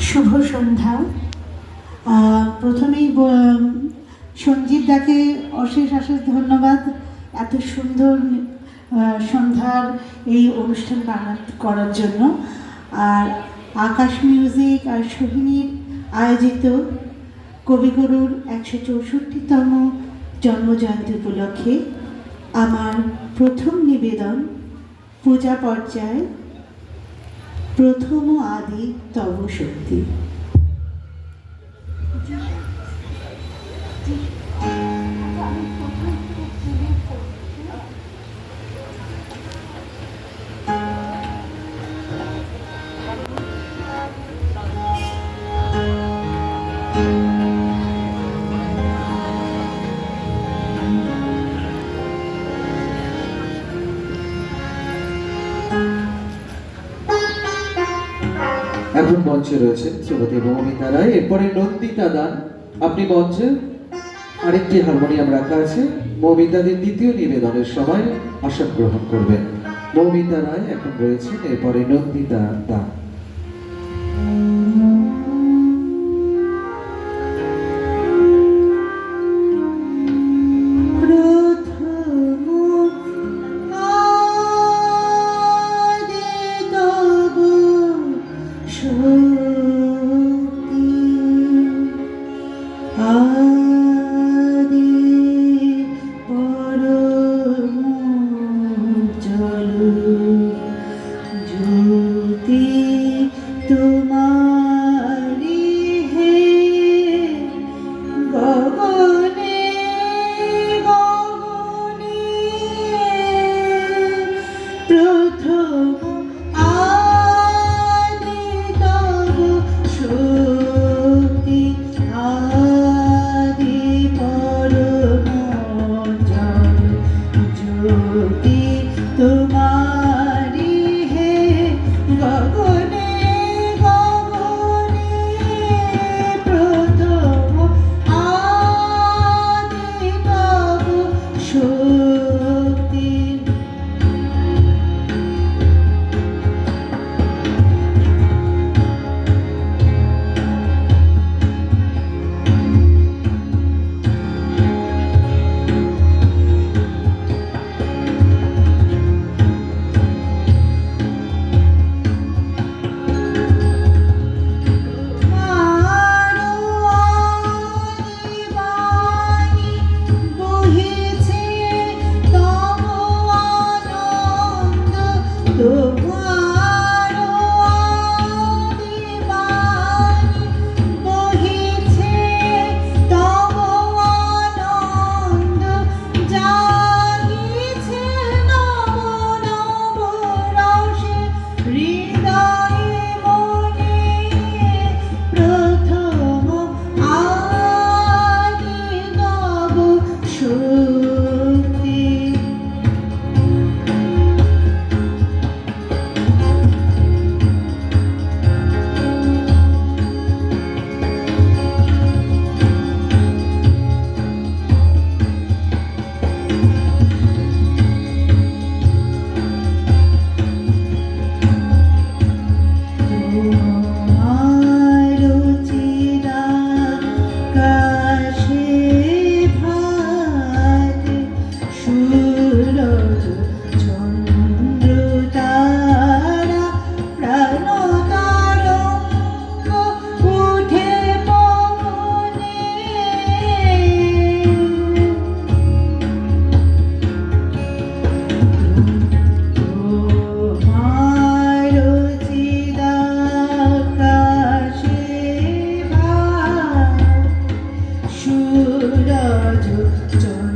শুভ সন্ধ্যা। প্রথমেই সঞ্জীব দাকে অশেষ অশেষ ধন্যবাদ। এত সুন্দর সন্ধ্যার এই অনুষ্ঠান বানা- করার জন্য। আর আকাশ মিউজিক আর সোহিনীর আয়োজিত কবিগুরুর একশো চৌষট্টিতম জন্মজয়ন্তী উপলক্ষে আমার প্রথম নিবেদন পূজা পর্যায়ে প্রথম আদি তব শক্তি। এখন মঞ্চে রয়েছে শ্রীমতী মৌমিতা রায় এরপরে নন্দিতা দান, আপনি মঞ্চে। আরেকটি হারমোনিয়াম রাখা আছে, মৌমিতাদের দ্বিতীয় নিবেদনের সময় আসন গ্রহণ করবেন। মৌমিতা রায় এখন রয়েছেন, এরপরে নন্দিতা দান। জ্যোতি তোমারি 들어줘